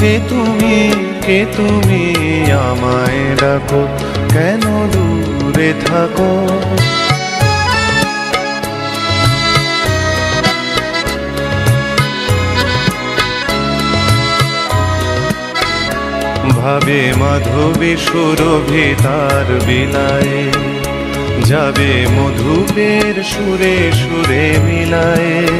কে তুমি? কে তুমি আমায় ডাকো? কেন দূরে থাকো? ভাবে মাধবী সুরভি তার বিলায়ে যাবে মধুপের সুরে সুরে মিলায়ে।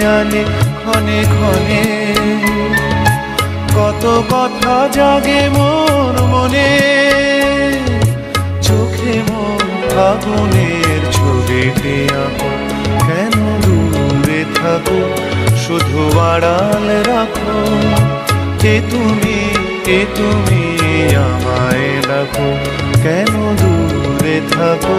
ধ্যানে ক্ষণে ক্ষণে। কত কথা জাগে মোর মনে, চোখে মন আগুনের ছবিটি আঁকো। কেন দূরে থাকো, শুধু আড়াল রাখো। কে তুমি কে তুমি আমায় ডাকো। কেন দূরে থাকো?